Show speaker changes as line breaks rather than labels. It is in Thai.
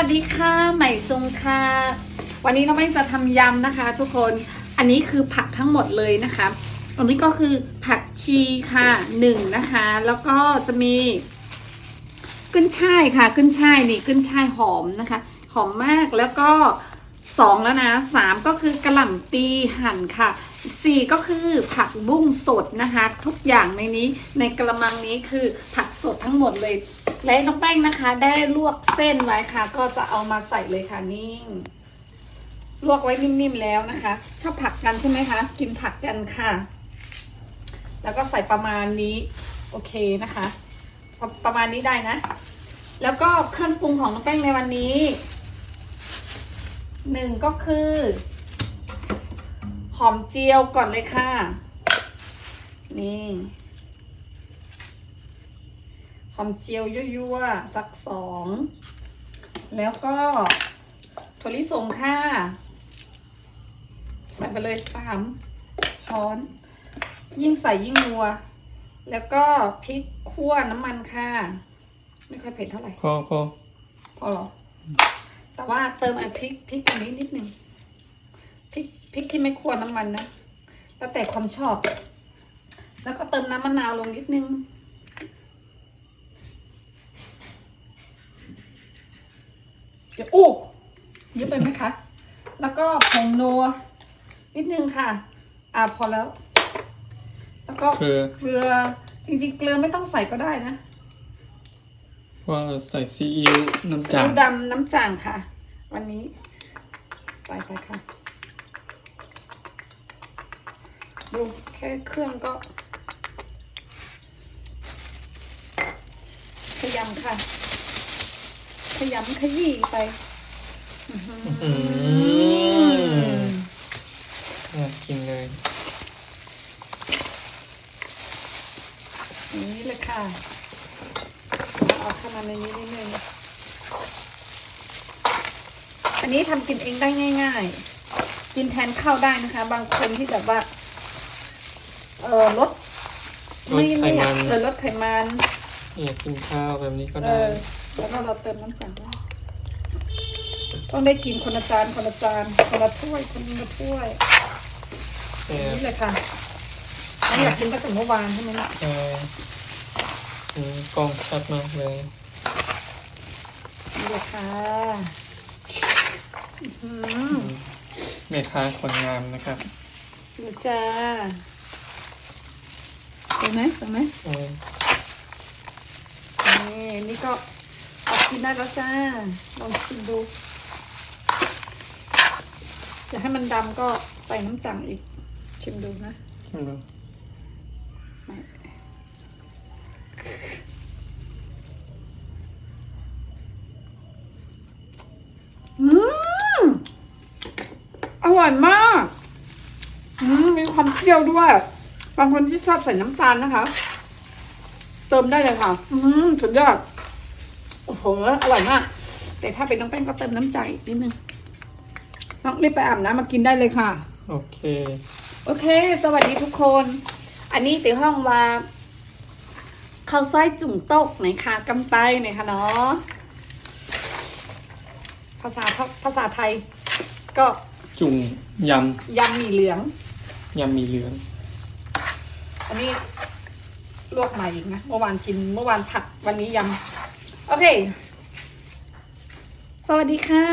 สวัสดีค่ะใหม่ซุงค่ะ วันนี้น้องแป้งจะทำยำนะคะ ทุกคนอันนี้คือผักทั้งหมดเลยนะคะอันนี้ก็คือผักชีค่ะหนึ่งนะคะ แล้วก็จะมีขึ้นช่ายค่ะขึ้นช่ายนี่ขึ้นช่ายหอมนะคะ หอมมากแล้วก็สองแล้วนะสามก็คือกระหล่ำปีหั่นค่ะสี่ก็คือผักบุ้งสดนะคะ ทุกอย่างในนี้ในกระมังนี้คือผัก สดทั้งหมดเลย และน้องแป้งนะคะ ได้ลวกเส้นไว้ค่ะ ก็จะเอามาใส่เลยค่ะนี่ลวกไว้นิ่มๆแล้วนะคะ ชอบผักกันใช่ไหมคะ กินผักกันค่ะ แล้วก็ใส่ประมาณนี้ โอเคนะคะ ปรประมาณนี้ได้นะ แล้วก็เครื่องปรุงของน้องแป้งในวันนี้หนึ่งก็คือ หอมเจียวก่อนเลยค่ะ นี่ หอมเจียวยั่วๆสักสอง แล้วก็ถั่วลิสงค่ะ ใส่ไปเลยสามช้อน ยิ่งใส่ยิ่งนัว แล้วก็พริกขั่วน้ำมันค่ะ ไม่ค่อยเผ็ดเท่าไหร่
พอพอ
พอเหรอ แต่ว่าเติมไอ้พริกพริกอันนี้นิดหนึ่งพริกพริกที่ไม่คั่วน้ำมันนะ แล้วแต่ความชอบ แล้วก็เติมน้ำมะนาวลงนิดนึง เดี๋ยวอู้เยอะไปไหมคะ แล้วก็ผงนัวนิดนึงค่ะ อ่าพอแล้ว แล้วก็
คือ
เกลือจริงๆ เกลือไม่ต้องใส่ก็ได้นะ
ว่าใส่ซีอิ๊วน้ำ
ซี
จาง
อิ๊วดำน้ำจ่างค่ะ วันนี้ ใส่ไปค่ะ ดูแค่เครื่องก็ขยำค่ะ ขยำขยี้ไปอื้อหือ
อืมน่ากินเลย
อย่างนี้เลยค่ะเอาเข้ามาในนี้นิดนึงอันนี้ทำกินเองได้ง่าย ๆ กินแทนข้าวได้นะคะ บางคนที่แบบว่า เออลด
ลดไข
อยา
มั
ก
น
เออลดไขมัน
อยากกินข้าวแบบนี้ก็
เอ
ได้
อ แล้วก็เราเติมน้ำจังต้องได้กินคนละจานคนละจานคนละถ้วยคนละถ้วย
แต่
นี่เลยค่ะไม่อยากกินตั้งแต่เมื่อวานใช่ไหมล่ะ
เอออืมกล้องชัดมากเลย
นี่เลยค่ะอื้อหือ
แม่ค้าคนงามนะครับ
ดูจ้าเห็นไหมเห็นไหม
เออ
นี่นี่ก็ออ กกินได้แล้วจ้าลองชิมดูอยากให้มันดำก็ใส่น้ำจังอีก ชิมดูนะ
ชิมดู
ไม่อืมอร่อยมากอืมมีความเปรี้ยวด้วย บางคนที่ชอบใส่น้ำตาลนะคะ เติมได้เลยค่ะ อืมสุดยอด โอ้โหอร่อยมาก แต่ถ้าเป็นน้องแป้งก็เติมน้ำใจอีกนิดนึงน้องรีบไปอาบน้ำมากินได้เลยค่ะ
โอเค
โอเค สวัสดีทุกคน อันนี้ติห้องว่าข้าวไส้จุ่มโต๊กไหนคะกำไตไหนคะเนาะภาษาภาษาไทย ก็
จุ่มย
ยำหมี่เหลืองำ
ยำหมีเหลือง
อันนี้ลวกใหม่อีกนะ เมื่อวานกินเมื่อวานผัดวันนี้ยำ โอเค สวัสดีค่ะ